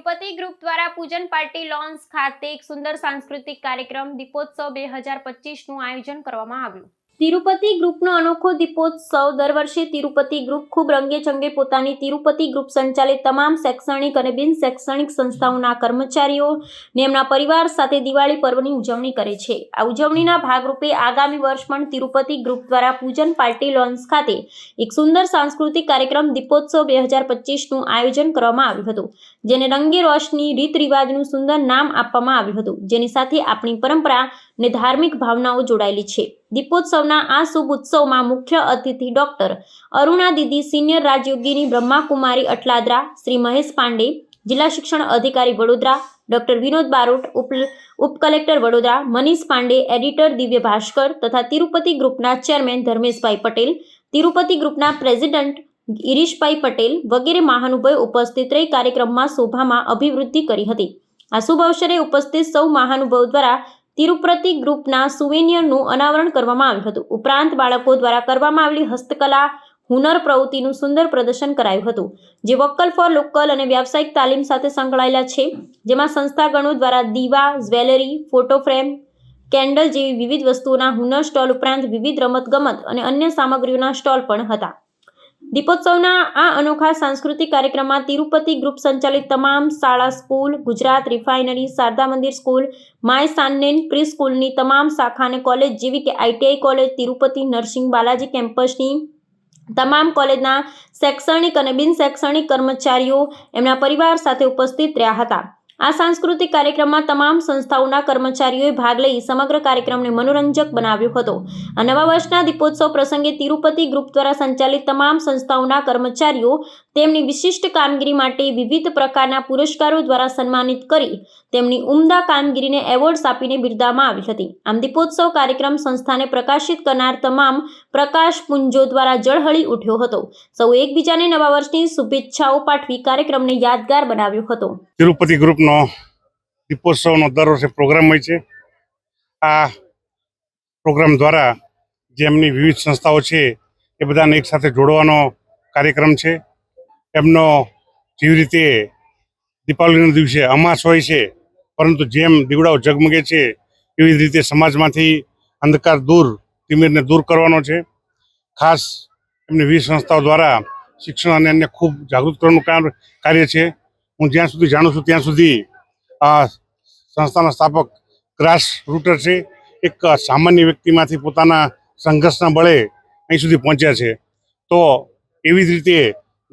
Tirupati group દ્વારા પૂજન party loans ખાતે એક સુંદર સાંસ્કૃતિક કાર્યક્રમ દીપોત્સવ બે હજાર પચીસનું આયોજન કરવામાં આવ્યું. તિરુપતિ ગ્રુપનો અનોખો દીપોત્સવ દર વર્ષે તિરુપતિ ગ્રુપ ખૂબ રંગેચંગે પોતાની તિરુપતિ ગ્રુપ સંચાલિત તમામ શૈક્ષણિક અને બિન શૈક્ષણિક સંસ્થાઓના કર્મચારીઓ ને એમના પરિવાર સાથે દિવાળી પર્વની ઉજવણી કરે છે. આ ઉજવણીના ભાગરૂપે આગામી વર્ષ પણ તિરુપતિ ગ્રુપ દ્વારા પૂજન પાર્ટી લોન્સ ખાતે એક સુંદર સાંસ્કૃતિક કાર્યક્રમ દીપોત્સવ બે હજાર પચીસનું આયોજન કરવામાં આવ્યું હતું, જેને રંગે રોશની રીત રિવાજનું સુંદર નામ આપવામાં આવ્યું હતું, જેની સાથે આપણી પરંપરા ને ધાર્મિક ભાવનાઓ જોડાયેલી છે. દીપોત્સવના આ શુભ ઉત્સવમાં મુખ્ય અતિથિ ડોક્ટર અરુણા દીદી, સિનિયર રાજયોગીની બ્રહ્માકુમારી અટલાદરા, શ્રી મહેશ પાંડે, જિલ્લા શિક્ષણ અધિકારી વડોદરા, ડોક્ટર વિનોદ બારોટ, ઉપ કલેક્ટર વડોદરા, મનીષ પાંડે, એડિટર દિવ્ય ભાસ્કર તથા તિરુપતિ ગ્રુપના ચેરમેન ધર્મેશભાઈ પટેલ, તિરુપતિ ગ્રુપના પ્રેસિડન્ટ ગિરીશભાઈ પટેલ વગેરે મહાનુભાવો ઉપસ્થિત રહી કાર્યક્રમમાં શોભામાં અભિવૃદ્ધિ કરી હતી. આ શુભ અવસરે ઉપસ્થિત સૌ મહાનુભાવ દ્વારા તિરુપતિ ગ્રુપના સુવેનિયરનું અનાવરણ કરવામાં આવ્યું હતું. ઉપરાંત બાળકો દ્વારા કરવામાં આવેલી હસ્તકલા, હુનર પ્રવૃત્તિનું સુંદર પ્રદર્શન કરાયું હતું. જે વોકલ ફોર લોકલ અને વ્યાવસાયિક તાલીમ સાથે સંકળાયેલા છે. જેમાં સંસ્થાગણો દ્વારા દીવા, જ્વેલરી, ફોટો ફ્રેમ, કેન્ડલ જેવી વિવિધ વસ્તુઓના હુનર સ્ટોલ ઉપરાંત વિવિધ રમતગમત અને અન્ય સામગ્રીઓના સ્ટોલ પણ હતા. દીપોત્સવના આ અનોખા સાંસ્કૃતિક કાર્યક્રમમાં તિરુપતિ ગ્રુપ સંચાલિત તમામ શાળા સ્કૂલ, ગુજરાત રિફાઇનરી, શારદા મંદિર સ્કૂલ, માય સાન્નેન પ્રી સ્કૂલની તમામ શાખા અને કોલેજ જેવી કે ITI college, Tirupati nursing Balaji કેમ્પસની તમામ કોલેજના શૈક્ષણિક અને બિન શૈક્ષણિક કર્મચારીઓ એમના પરિવાર સાથે ઉપસ્થિત રહ્યા હતા. આ સાંસ્કૃતિક કાર્યક્રમમાં તમામ સંસ્થાઓના કર્મચારીઓએ ભાગ લઈ સમગ્ર કાર્યક્રમને મનોરંજક બનાવ્યો હતો. આ નવા વર્ષના દીપોત્સવ પ્રસંગે તિરુપતિ ગ્રુપ દ્વારા સંચાલિત તમામ સંસ્થાઓના કર્મચારીઓ તેમની વિશિષ્ટ કામગીરી માટે વિવિધ પ્રકારના પુરસ્કારો દ્વારા સન્માનિત કરી તેમની ઉમદા કામગીરીને એવોર્ડ્સ આપીને બિરદાવવામાં આવી હતી. આમ દીપોત્સવ કાર્યક્રમ સંસ્થાને પ્રકાશિત કરનાર તમામ પ્રકાશ પુંજો દ્વારા જળહળી ઉઠ્યો હતો. સૌ એકબીજાને નવા વર્ષની શુભેચ્છાઓ પાઠવી કાર્યક્રમને યાદગાર બનાવ્યો હતો. તિરુપતિ ગ્રુપનો દીપોત્સવનો દર વર્ષે પ્રોગ્રામ હોય છે. આ પ્રોગ્રામ દ્વારા જે એમની વિવિધ સંસ્થાઓ છે એ બધાને એકસાથે જોડવાનો કાર્યક્રમ છે. એમનો જેવી રીતે દીપાવલીના દિવસે અમાસ હોય છે, પરંતુ જેમ દીવડાઓ ઝગમગે છે, એવી રીતે સમાજમાંથી અંધકાર દૂર, તિમિરને દૂર કરવાનો છે. ખાસ એમની વિવિધ સંસ્થાઓ દ્વારા શિક્ષણ અને અન્ય ખૂબ જાગૃત કરવાનું કાર્ય છે. હું જ્યાં સુધી જાણું છું ત્યાં સુધી આ સંસ્થાના સ્થાપક ગ્રાસ રૂટર છે. એક સામાન્ય વ્યક્તિમાંથી પોતાના સંઘર્ષના બળે અહીં સુધી પહોંચ્યા છે. તો એવી જ રીતે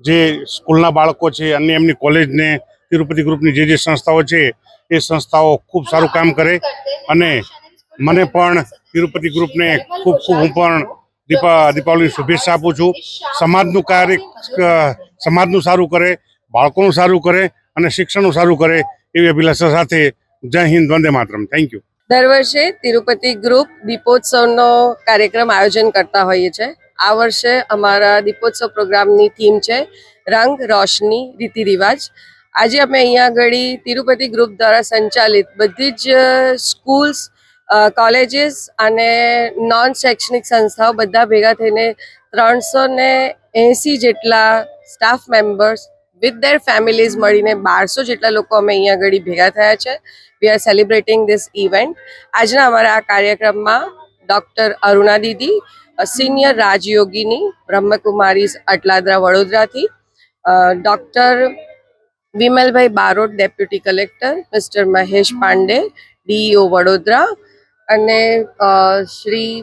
જે સ્કૂલના બાળકો છે અને એમની કોલેજને, તિરુપતિ ગ્રુપની જે જે સંસ્થાઓ છે, એ સંસ્થાઓ ખૂબ સારું કામ કરે. અને મને પણ તિરુપતિ ગ્રુપને ખૂબ ખૂબ હું પણ દીપા દીપાવલીની શુભેચ્છા આપું છું. સમાજનું કાર્ય સમાજનું સારું કરે. બાળકોનું સારું કરે અને શિક્ષણનું સારું કરે એવી અભિલાષા સાથે જય હિન્દ, વંદે માતરમ. થેન્ક યુ દર વર્ષે તિરુપતિ ગ્રુપ દીપોત્સવનો કાર્યક્રમ આયોજન કરતા હોઈએ છીએ આ વર્ષે અમારા દીપોત્સવ પ્રોગ્રામની થીમ છે રંગ, રોશની રીતિ રિવાજ આજે અમે અહીંયા આગળ તિરુપતિ ગ્રુપ દ્વારા સંચાલિત બધી જ સ્કૂલ્સ કોલેજીસ અને નોન શૈક્ષણિક સંસ્થાઓ બધા ભેગા થઈને ત્રણસો એંસી જેટલા staff members with their families મળીને બારસો જેટલા લોકો અમે અહીંયા આગળ ભેગા થયા છે. We are celebrating this event આજના અમારા આ કાર્યક્રમમાં ડૉક્ટર અરુણા દીદી સિનિયર રાજયોગીની બ્રહ્મકુમારી અટલાદરા વડોદરાથી doctor Vimalbhai Barot deputy collector mister Mahesh Pandey DEO Vadodara અને શ્રી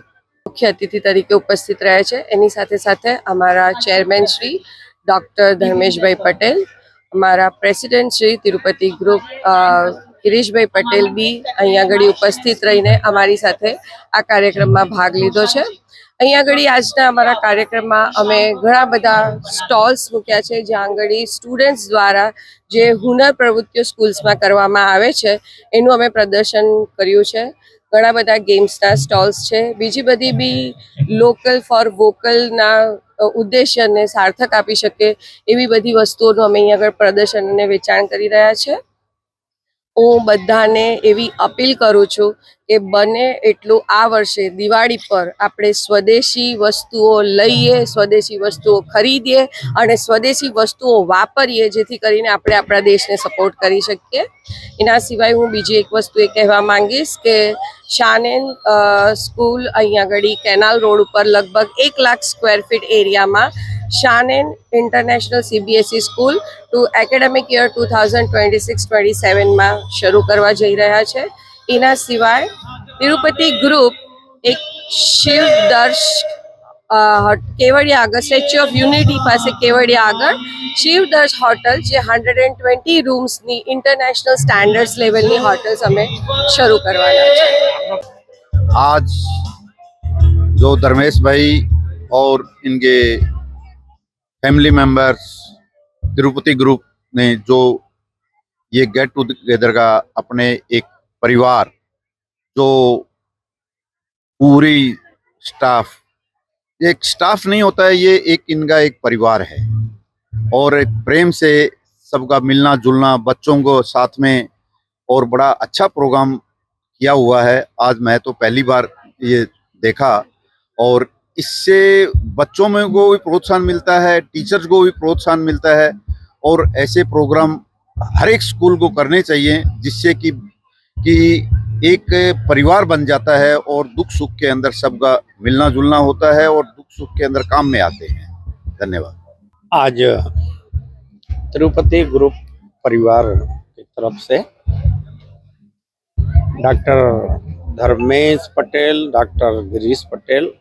મુખ્ય અતિથિ તરીકે ઉપસ્થિત રહે છે. એની સાથે સાથે અમારા ચેરમેન શ્રી ડૉક્ટર ધર્મેશભાઈ પટેલ અમારા પ્રેસિડેન્ટ શ્રી તિરુપતિ ગ્રુપ ગિરીશભાઈ પટેલ બી અહીંયા આગળ ઉપસ્થિત રહીને અમારી સાથે આ કાર્યક્રમમાં ભાગ લીધો છે. અહીંયા આગળ આજના અમારા કાર્યક્રમમાં અમે ઘણા બધા સ્ટોલ્સ મૂક્યા છે, જ્યાં આગળ સ્ટુડન્ટ્સ દ્વારા જે હુનર પ્રવૃત્તિઓ સ્કૂલ્સમાં કરવામાં આવે છે, એનું અમે પ્રદર્શન કર્યું છે. ઘણા બધા ગેમ્સના સ્ટોલ્સ છે. બીજી બધી બી લોકલ ફોર વોકલના ઉદ્દેશ્યને સાર્થક આપી શકે એવી બધી વસ્તુઓનું અમે અહીંયા આગળ પ્રદર્શન અને વેચાણ કરી રહ્યા છે. હું બધાને એવી અપીલ કરું છું કે બને એટલું આ વર્ષે દિવાળી પર આપણે સ્વદેશી વસ્તુઓ લઈએ, સ્વદેશી વસ્તુઓ ખરીદીએ અને સ્વદેશી વસ્તુઓ વાપરીએ, જેથી કરીને આપણે આપણા દેશને સપોર્ટ કરી શકીએ. એના સિવાય હું બીજી એક વસ્તુ એ કહેવા માંગીશ કે શાનેન સ્કૂલ અહીંયા આગળ કેનાલ રોડ ઉપર લગભગ એક લાખ સ્ક્વેર ફીટ એરિયામાં Shanen international CBSE school to academic year two thousand twenty six, twenty સેવનમાં શરૂ કરવા જઈ રહ્યા છે. એના સિવાય તિરુપતિ ગ્રુપ એક શિવ દર્શ અ, હટ- કેવડિયા આગળ સ્ટેચ્યુ ઓફ યુનિટી પાસે કેવડિયા આગળ શિવ દર્શ હોટલ જે હંડ્રેડ એન્ડ ટ્વેન્ટી રૂમ્સની ઇન્ટરનેશનલ સ્ટાન્ડર્ડ્સ લેવલની હોટલ્સ અમે શરૂ કરવાના છે आज जो धर्मेश भाई और इनके फैमिली मेंबर्स तिरुपति ग्रुप ने जो ये गेट टुगेदर का अपने एक परिवार, जो पूरी स्टाफ एक स्टाफ नहीं होता है, ये एक इनका एक परिवार है। और एक प्रेम से सबका मिलना जुलना, बच्चों को साथ में और बड़ा अच्छा प्रोग्राम किया हुआ है। आज मैं तो पहली बार ये देखा और इससे बच्चों में को भी प्रोत्साहन मिलता है टीचर्स को भी प्रोत्साहन मिलता है और ऐसे प्रोग्राम हर एक स्कूल को करने चाहिए, जिससे कि कि एक परिवार बन जाता है और दुख सुख के अंदर सबका मिलना जुलना होता है और दुख सुख के अंदर काम में आते हैं। धन्यवाद। आज तिरुपति ग्रुप परिवार की तरफ़ से डॉक्टर धर्मेश पटेल, डॉक्टर गिरीश पटेल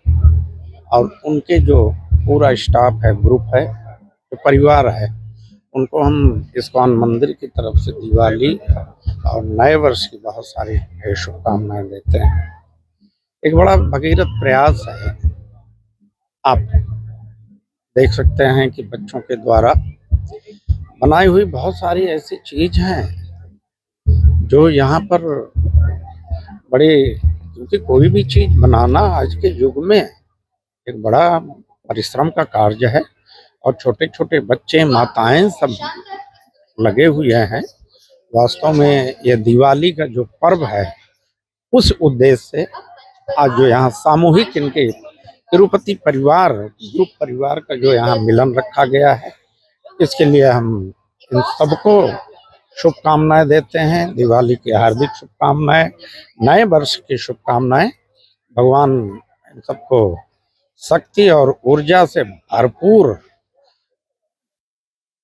और उनके जो पूरा स्टाफ है, ग्रुप है, जो परिवार है उनको हम इस्कॉन मंदिर की तरफ़ से दिवाली और नए वर्ष की बहुत सारी शुभकामनाएँ देते हैं। एक बड़ा भगीरथ प्रयास है। आप देख सकते हैं कि बच्चों के द्वारा बनाई हुई बहुत सारी ऐसी चीज़ हैं जो यहाँ पर बड़े, क्योंकि कोई भी चीज़ बनाना आज के युग में एक बड़ा परिश्रम का कार्य है। और छोटे छोटे बच्चे, माताएँ सब लगे हुए हैं। वास्तव में ये दिवाली का जो पर्व है, उस उद्देश्य से आज जो यहाँ सामूहिक इनके तिरुपति परिवार, ग्रुप परिवार का जो यहाँ मिलन रखा गया है, इसके लिए हम इन सबको शुभकामनाएँ देते हैं। दिवाली की हार्दिक शुभकामनाएँ, नए वर्ष की शुभकामनाएँ। भगवान इन सबको शक्ति और ऊर्जा से भरपूर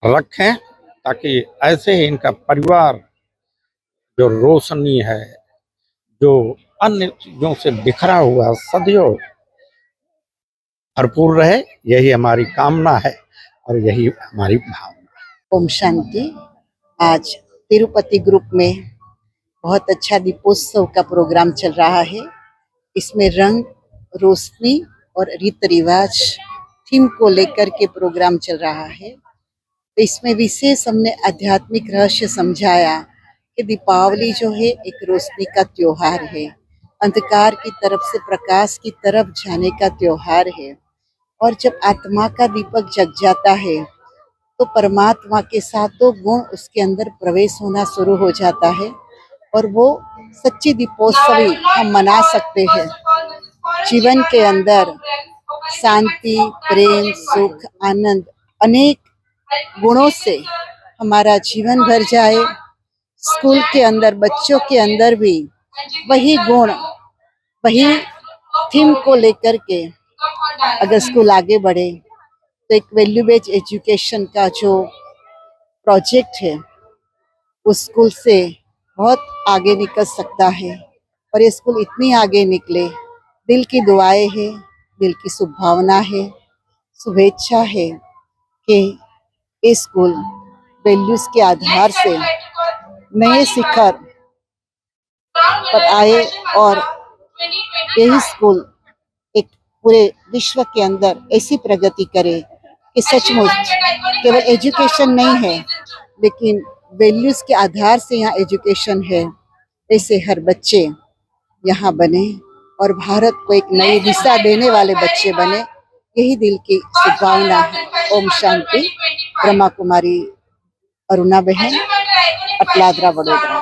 रखें ताकि ऐसे ही इनका परिवार जो रोशनी है, जो अन्य चीज़ों से बिखरा हुआ सदियों भरपूर रहे, यही हमारी कामना है और यही हमारी भावना ओम शांति। आज तिरुपति ग्रुप में बहुत अच्छा दीपोत्सव का प्रोग्राम चल रहा है। इसमें रंग, रोशनी और रीत रिवाज थीम को लेकर के प्रोग्राम चल रहा है। तो इसमें विशेष हमने आध्यात्मिक रहस्य समझाया कि दीपावली जो है एक रोशनी का त्योहार है। अंधकार की तरफ़ से प्रकाश की तरफ़ जाने का त्योहार है। और जब आत्मा का दीपक जग जाता है तो परमात्मा के सातों गुण उसके अंदर प्रवेश होना शुरू हो जाता है और वो सच्ची दीपोत्सवी हम मना सकते हैं। जीवन के अंदर शांति, प्रेम, सुख, आनंद अनेक गुणों से हमारा जीवन भर जाए, स्कूल के अंदर, बच्चों के अंदर भी वही गुण, वही थीम को लेकर के अगर स्कूल आगे बढ़े तो एक वैल्यू बेस्ड एजुकेशन का जो प्रोजेक्ट है उस स्कूल से बहुत आगे निकल सकता है। और ये स्कूल इतनी आगे निकले, दिल की दुआएँ है, दिल की शुभभावना है, शुभेच्छा है कि स्कूल, वैल्यूज़ के आधार से नए शिखर पर आए और यही स्कूल एक पूरे विश्व के अंदर ऐसी प्रगति करे कि सचमुच केवल एजुकेशन नहीं है, लेकिन वैल्यूज़ के आधार से यहाँ एजुकेशन है। ऐसे हर बच्चे यहाँ बने और भारत को एक नई दिशा देने वाले बच्चे बने, यही दिल की शुभकामना है। ओम शांति। બ્રહ્માકુમારી અરુણાબહેન અટલાદરા વડોદરા.